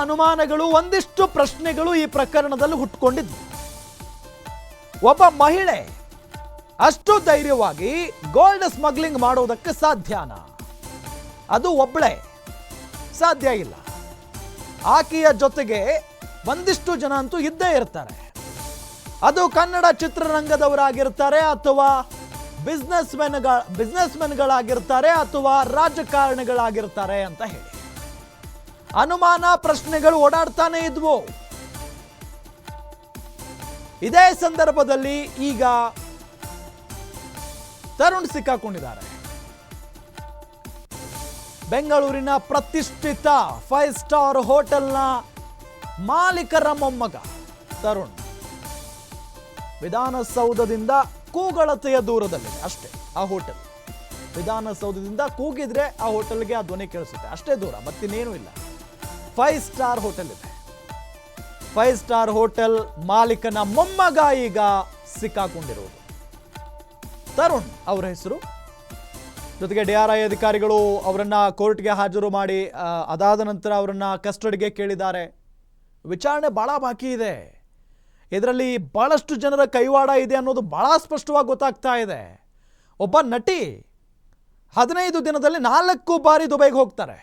ಅನುಮಾನಗಳು, ಒಂದಿಷ್ಟು ಪ್ರಶ್ನೆಗಳು ಈ ಪ್ರಕರಣದಲ್ಲಿ ಹುಟ್ಕೊಂಡಿದ್ವು. ಒಬ್ಬ ಮಹಿಳೆ ಅಷ್ಟು ಧೈರ್ಯವಾಗಿ ಗೋಲ್ಡ್ ಸ್ಮಗ್ಲಿಂಗ್ ಮಾಡೋದಕ್ಕೆ ಸಾಧ್ಯನಾ? ಅದು ಒಬ್ಬಳೇ ಸಾಧ್ಯ ಇಲ್ಲ. ಆಕೆಯ ಜೊತೆಗೆ ಒಂದಿಷ್ಟು ಜನ ಅಂತೂ ಇದ್ದೇ ಇರ್ತಾರೆ. ಅದು ಕನ್ನಡ ಚಿತ್ರರಂಗದವರಾಗಿರ್ತಾರೆ ಅಥವಾ ಬಿಸ್ನೆಸ್ ಮೆನ್ಗಳ ಬಿಸ್ನೆಸ್ ಮೆನ್ಗಳಾಗಿರ್ತಾರೆ ಅಥವಾ ರಾಜಕಾರಣಿಗಳಾಗಿರ್ತಾರೆ ಅಂತ ಹೇಳಿ. ಅನುಮಾನ ಪ್ರಶ್ನೆಗಳು ಓಡಾಡ್ತಾನೆ ಇದ್ವು. ಇದೇ ಸಂದರ್ಭದಲ್ಲಿ ಈಗ ತರುಣ್ ಸಿಕ್ಕಾಕೊಂಡಿದ್ದಾರೆ. ಬೆಂಗಳೂರಿನ ಪ್ರತಿಷ್ಠಿತ ಫೈವ್ ಸ್ಟಾರ್ ಹೋಟೆಲ್ನ ಮಾಲೀಕರ ಮೊಮ್ಮಗ ತರುಣ್. ವಿಧಾನಸೌಧದಿಂದ ಕೂಗಳತೆಯ ದೂರದಲ್ಲಿ ಅಷ್ಟೇ, ಆ ಹೋಟೆಲ್. ವಿಧಾನಸೌಧದಿಂದ ಕೂಗಿದ್ರೆ ಆ ಹೋಟೆಲ್ಗೆ ಆ ಧ್ವನಿ ಕೇಳಿಸುತ್ತೆ, ಅಷ್ಟೇ ದೂರ, ಮತ್ತಿನ್ನೇನೂ ಇಲ್ಲ. ಫೈವ್ ಸ್ಟಾರ್ ಹೋಟೆಲ್ ಇದೆ. ಫೈವ್ ಸ್ಟಾರ್ ಹೋಟೆಲ್ ಮಾಲೀಕನ ಮೊಮ್ಮಗ ಈಗ ಸಿಕ್ಕಾಕೊಂಡಿರುವುದು ತರುಣ್ ಅವರ ಹೆಸರು. ಜೊತೆಗೆ ಡಿ ಆರ್ ಐ ಅಧಿಕಾರಿಗಳು ಅವರನ್ನ ಕೋರ್ಟ್ಗೆ ಹಾಜರು ಮಾಡಿ ಅದಾದ ನಂತರ ಅವರನ್ನ ಕಸ್ಟಡಿಗೆ ಕೇಳಿದ್ದಾರೆ. ವಿಚಾರಣೆ ಬಹಳ ಬಾಕಿ ಇದೆ. ಇದರಲ್ಲಿ ಬಹಳಷ್ಟು ಜನರ ಕೈವಾಡ ಇದೆ ಅನ್ನೋದು ಬಹಳ ಸ್ಪಷ್ಟವಾಗಿ ಗೊತ್ತಾಗ್ತಾ ಇದೆ. ಒಬ್ಬ ನಟಿ ಹದಿನೈದು ದಿನದಲ್ಲಿ ನಾಲ್ಕು ಬಾರಿ ದುಬೈಗೆ ಹೋಗ್ತಾರೆ.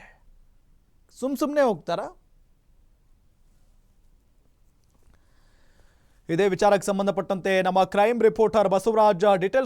ಸುಮ್ ಸುಮ್ಮನೆ ಹೋಗ್ತಾರ? ಇದೇ ವಿಚಾರಕ್ಕೆ ಸಂಬಂಧಪಟ್ಟಂತೆ ನಮ್ಮ ಕ್ರೈಮ್ ರಿಪೋರ್ಟರ್ ಬಸವರಾಜ್ ಡೀಟೇಲ್ಸ್